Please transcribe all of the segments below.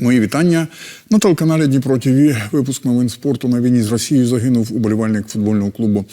Мої вітання на телеканалі Дніпро ТВ. Випуск новин спорту на війні з Росією загинув уболівальник футбольного клубу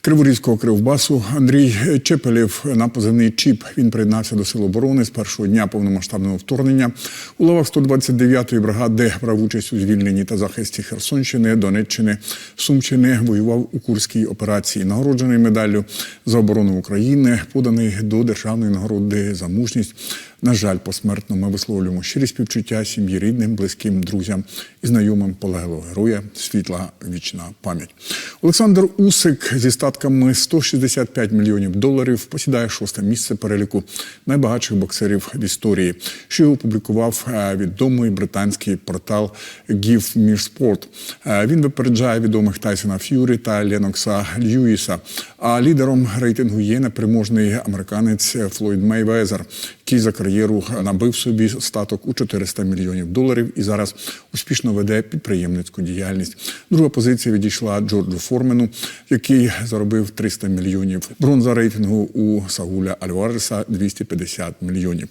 Криворізького Кривбасу Андрій Чепелєв на позивний Чіп. Він приєднався до Сил оборони з першого дня повномасштабного вторгнення. У лавах 129-ї бригади брав участь у звільненні та захисті Херсонщини, Донеччини, Сумщини. Воював у Курській операції. Нагороджений медаллю за оборону України, поданий до державної нагороди за мужність. На жаль, посмертно ми висловлюємо щирі співчуття сім'ї рідним, близьким, друзям і знайомим полеглого героя. Світла вічна пам'ять. Олександр Усик зі статками 165 мільйонів доларів посідає шосте місце переліку найбагатших боксерів в історії, що його опублікував е, відомий британський портал Give Me Sport. Е, Він випереджає відомих Тайсона Ф'юрі та Ленокса Льюіса. А лідером рейтингу є непереможний американець Флойд Мейвезер, який за кар'єру набив собі статок у 400 мільйонів доларів і зараз успішно веде підприємницьку діяльність. Друга позиція відійшла Джорджу Формену, який заробив 300 мільйонів. Бронза рейтингу у Сауля Альвареса 250 мільйонів.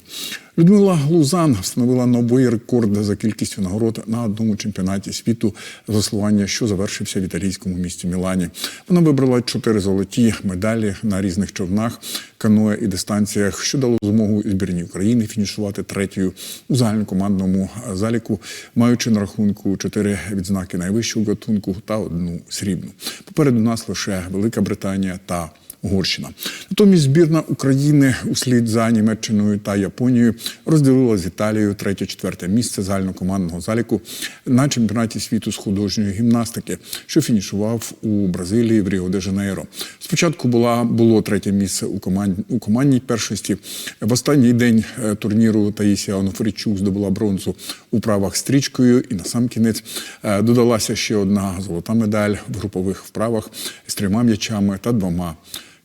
Людмила Лузан встановила новий рекорд за кількістю нагород на одному чемпіонаті світу з веслування, що завершився в італійському місті Мілані. Вона вибрала чотири золоті медалі на різних човнах, каное і дистанціях, що дало змогу збірній України фінішувати третьою у загальнокомандному заліку, маючи на рахунку чотири відзнаки найвищого гатунку та одну срібну. Попереду нас лише Велика Британія та Угорщина. Натомість збірна України услід за Німеччиною та Японією розділила з Італією третє-четверте місце загальнокомандного заліку на чемпіонаті світу з художньої гімнастики, що фінішував у Бразилії в Ріо де Жанейро. Спочатку була було третє місце у команд, у командній першості. В останній день е, турніру Таїсія Онофричук здобула бронзу у правах стрічкою, і на сам кінець е, додалася ще одна золота медаль в групових вправах з трьома м'ячами та двома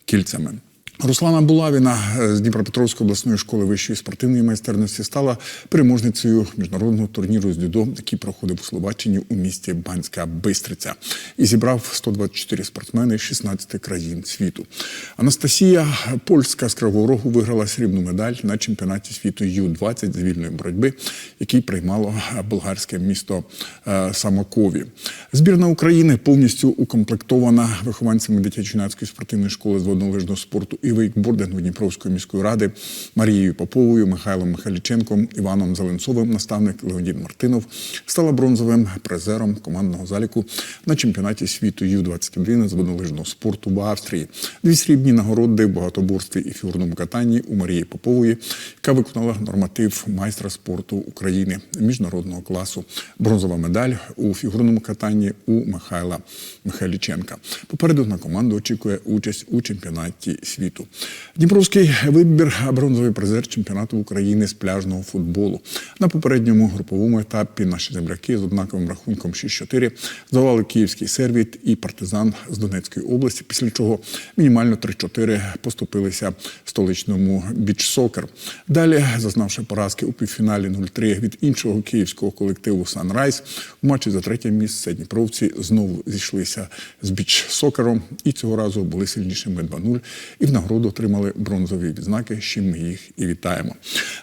кільцями. Руслана Булавіна з Дніпропетровської обласної школи вищої спортивної майстерності стала переможницею міжнародного турніру з дзюдо, який проходив у Словаччині у місті Банська Бистриця, і зібрав 124 спортсмени з 16 країн світу. Анастасія Польська з Кривого Рогу виграла срібну медаль на чемпіонаті світу Ю-20 з вільної боротьби, який приймало болгарське місто е, Самокові. Збірна України повністю укомплектована вихованцями дитячо-юнацької спортивної школи з воднолижного спорту і вейкбордингу Дніпровської міської ради Марією Поповою, Михайлом Михайліченком, Іваном Зеленцовим, наставник Леонід Мартинов, стала бронзовим призером командного заліку на чемпіонаті світу Ю-21 з воднолижного спорту в Австрії. Дві срібні нагороди в багатоборстві і фігурному катанні у Марії Попової, яка виконала норматив майстра спорту України міжнародного класу. Бронзова медаль у фігурному катанні у Михайла Михайліченка. Попереду на команду очікує участь у чемпіонаті світу. Дніпровський вибір бронзовий призер чемпіонату України з пляжного футболу. На попередньому груповому етапі наші земляки з однаковим рахунком 6-4 здавали київський сервіт і партизан з Донецької області, після чого мінімально 3-4 поступилися столичному біч-сокер. Далі, зазнавши поразки у півфіналі 0-3 від іншого київського колективу Санрайз, у матчі за третє місце Дніпровці знову зійшлися з біч-сокером і цього разу були сильнішими 2-0 і в нагороду отримали бронзові відзнаки, з чим ми їх і вітаємо.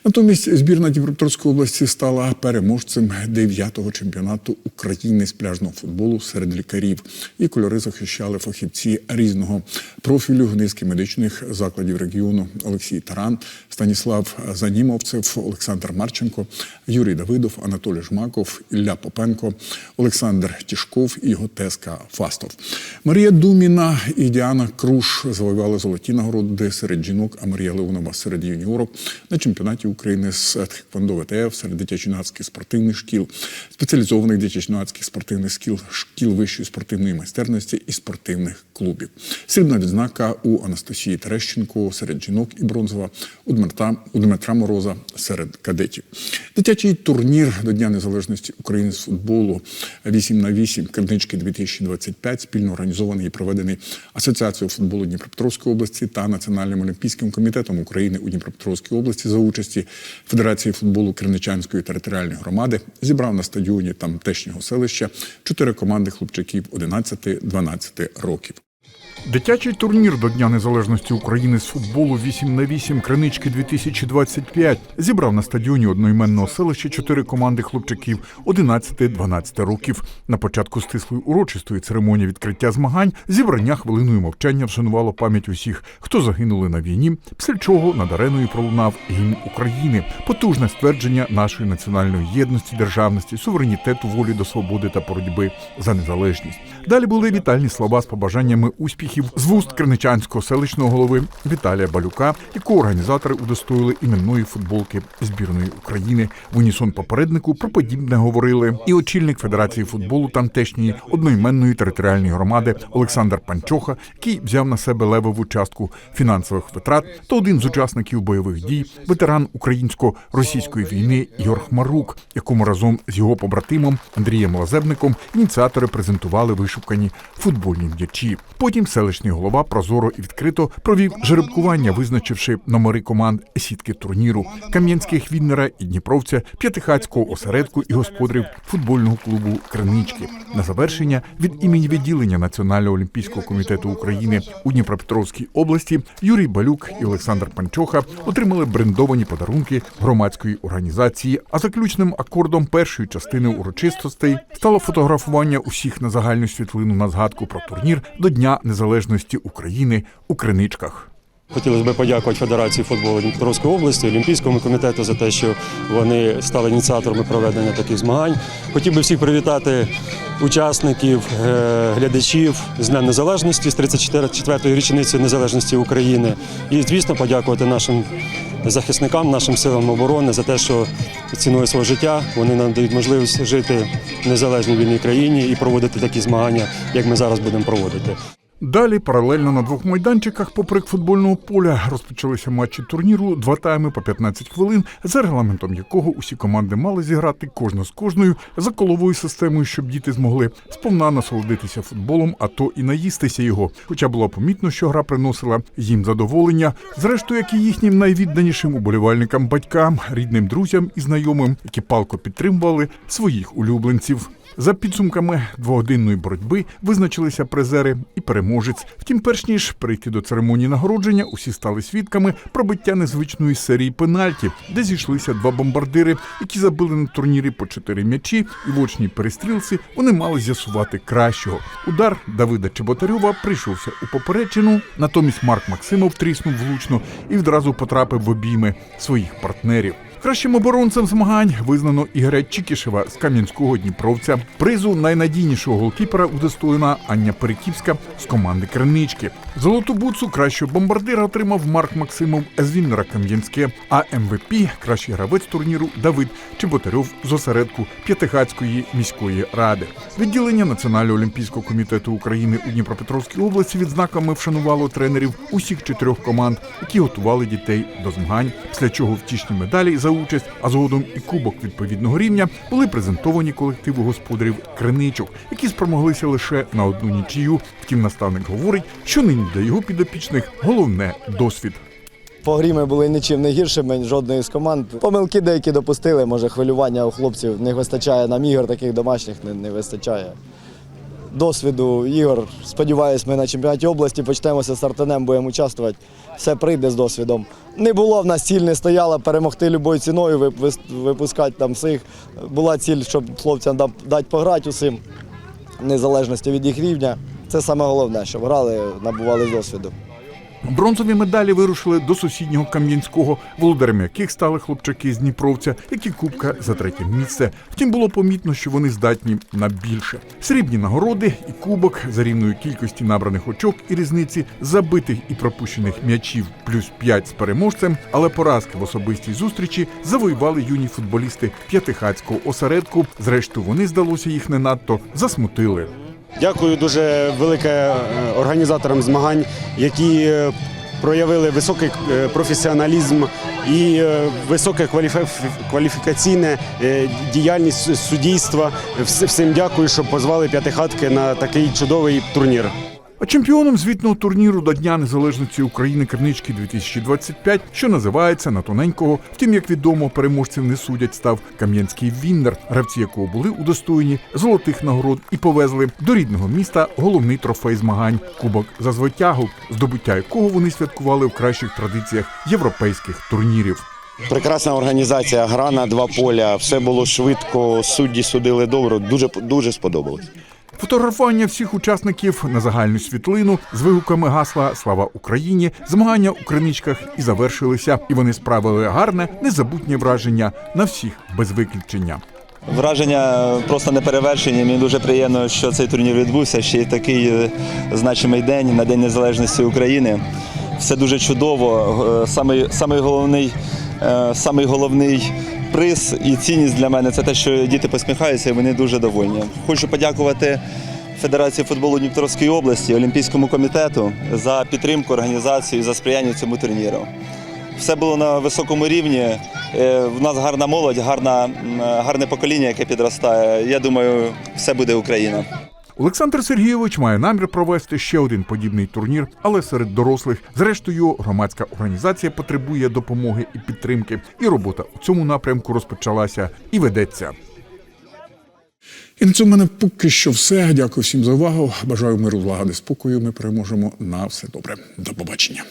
Натомість збірна Дніпропетровської області стала переможцем 9-го чемпіонату України з пляжного футболу серед лікарів. І кольори захищали фахівці різного профілю низки медичних закладів регіону Олексій Таран, Станіслав Занімовцев, Олександр Марченко, Юрій Давидов, Анатолій Жмаков, Ілля Попенко, Олександр Тішков і Готеска Фастов. Марія Думіна і Діана Круш завоювали золоті нагороди серед жінок, а Марія Леонова серед юніорок на чемпіонаті України з Тхеквондо ВТФ серед дитячо-юнацьких спортивних шкіл, спеціалізованих дитячо-юнацьких спортивних шкіл, шкіл вищої спортивної майстерності і спортивних клубів. Срібна відзнака у Анастасії Терещенко серед жінок і бронзова у Дмитра, у Дмитра Мороза серед кадетів. Дитячий турнір до Дня Незалежності України з футболу 8 на 8 Каднички 2025 спільно організований і проведений Асоціацією футболу Дніпропетровської області та Національним олімпійським комітетом України у Дніпропетровській області за участі Федерації футболу Кременчанської територіальної громади зібрав на стадіоні тамтешнього селища чотири команди хлопчаків 11-12 років. Дитячий турнір до Дня Незалежності України з футболу 8 на 8 Кринички 2025 зібрав на стадіоні одноіменного селища чотири команди хлопчаків 11-12 років. На початку стислої урочистої церемонії відкриття змагань зібрання хвилиною мовчання вшанувало пам'ять усіх, хто загинули на війні, після чого над ареною пролунав гімн України, потужне ствердження нашої національної єдності, державності, суверенітету, волі до свободи та боротьби за незалежність. Далі були вітальні слова з побажаннями успіхів з вуст криничанського селищного голови Віталія Балюка, якого організатори удостоїли іменної футболки збірної України. В унісон попереднику про подібне говорили і очільник Федерації футболу тамтешньої одноіменної територіальної громади Олександр Панчоха, який взяв на себе левову частку фінансових витрат, та один з учасників бойових дій, ветеран українсько-російської війни Йор Хмарук, якому разом з його побратимом Андрієм Лазебником ініціатори презентували вишукані футбольні м'ячі. Потім селищний голова прозоро і відкрито провів жеребкування, визначивши номери команд сітки турніру Кам'янських Віннера і Дніпровця, П'ятихацького осередку і господарів футбольного клубу Кринички. На завершення від імені відділення Національного олімпійського комітету України у Дніпропетровській області Юрій Балюк і Олександр Панчоха отримали брендовані подарунки громадської організації. А заключним акордом першої частини урочистостей стало фотографування усіх на загальну світлину на згадку про турнір до Дня Незалежності України у Криничках. Хотілося б подякувати Федерації футболу Дніпропетровської області, Олімпійському комітету за те, що вони стали ініціаторами проведення таких змагань. Хотів би всіх привітати учасників, е, глядачів з Днем Незалежності, з 34-ї річниці незалежності України. І, звісно, подякувати нашим захисникам, нашим силам оборони за те, що ціною свого життя вони нам дають можливість жити в незалежній вільній країні і проводити такі змагання, як ми зараз будемо проводити. Далі паралельно на двох майданчиках попри футбольного поля розпочалися матчі турніру, два тайми по 15 хвилин, за регламентом якого усі команди мали зіграти кожна з кожною за коловою системою, щоб діти змогли сповна насолодитися футболом, а то і наїстися його. Хоча було помітно, що гра приносила їм задоволення, зрештою, як і їхнім найвідданішим уболівальникам, батькам, рідним друзям і знайомим, які палко підтримували своїх улюбленців. За підсумками двогодинної боротьби визначилися призери і переможець. Втім, перш ніж перейти до церемонії нагородження, усі стали свідками пробиття незвичної серії пенальті, де зійшлися два бомбардири, які забили на турнірі по чотири м'ячі, і в очній перестрілці вони мали з'ясувати кращого. Удар Давида Чеботарьова прийшовся у поперечину. Натомість Марк Максимов тріснув влучно і відразу потрапив в обійми своїх партнерів. Кращим оборонцем змагань визнано Ігоря Чікішева з Кам'янського Дніпровця. Призу найнадійнішого голкіпера удостоєна Аня Перекіпська з команди Кринички. Золоту буцу кращого бомбардира отримав Марк Максимов з Віннера Кам'янське. А МВП – кращий гравець турніру Давид Чеботарьов з осередку П'ятихацької міської ради. Відділення Національного олімпійського комітету України у Дніпропетровській області відзнаками вшанувало тренерів усіх чотирьох команд, які готували дітей до змагань. Після чого втішні медалі за участь, а згодом і кубок відповідного рівня були презентовані колективу господарів криничок, які спромоглися лише на одну нічию. Втім, наставник говорить, що нині для його підопічних головне досвід. По грі ми були нічим не гіршими жодної з команд. Помилки деякі допустили, може хвилювання у хлопців не вистачає нам ігор, таких домашніх не, не вистачає. Досвіду ігор. Сподіваюсь, ми на чемпіонаті області почнемося з Артенем, будемо участвувати. Все прийде з досвідом. Не було в нас ціль, не стояла перемогти любою ціною, випускати там всіх. Була ціль, щоб хлопцям дати пограти усім, незалежності від їх рівня. Це саме головне, щоб грали, набували досвіду. Бронзові медалі вирушили до сусіднього Кам'янського, володарями яких стали хлопчаки з Дніпровця, які кубка за третє місце. Втім, було помітно, що вони здатні на більше. Срібні нагороди і кубок за рівною кількості набраних очок і різниці забитих і пропущених м'ячів плюс 5 з переможцем, але поразки в особистій зустрічі завоювали юні футболісти п'ятихацького осередку. Зрештою, вони здалося їх не надто засмутили. Дякую дуже велике е, організаторам змагань, які е, проявили високий е, професіоналізм і високе кваліфі- кваліфікаційне діяльність суддійства. Всім дякую, що позвали п'ятихатки на такий чудовий турнір. А чемпіоном звітного турніру до Дня Незалежності України Кернички 2025, що називається на тоненького. Втім, як відомо, переможців не судять, став Кам'янський Віннер, гравці якого були удостоєні золотих нагород і повезли до рідного міста головний трофей змагань Кубок за звитягу, здобуття якого вони святкували в кращих традиціях європейських турнірів. Прекрасна організація, гра на два поля, все було швидко, судді судили добре, дуже дуже сподобалось. Фотографування всіх учасників на загальну світлину з вигуками гасла Слава Україні змагання у криничках і завершилися, і вони справили гарне, незабутнє враження на всіх без виключення. Враження просто неперевершені. Мені дуже приємно, що цей турнір відбувся. Ще й такий е, значимий день на День Незалежності України. Все дуже чудово. Е, Самий, самий головний, е, самий головний приз і цінність для мене це те, що діти посміхаються і вони дуже довольні. Хочу подякувати Федерації футболу Дніпровської області, Олімпійському комітету за підтримку організацію за сприяння цьому турніру. Все було на високому рівні. Е, В нас гарна молодь, гарна, гарне покоління, яке підростає. Я думаю, все буде Україна. Олександр Сергійович має намір провести ще один подібний турнір, але серед дорослих. Зрештою, громадська організація потребує допомоги і підтримки, і робота у цьому напрямку розпочалася і ведеться. І на цьому мене поки що все. Дякую всім за увагу. Бажаю миру, влаги, спокою. Ми переможемо на все добре. До побачення.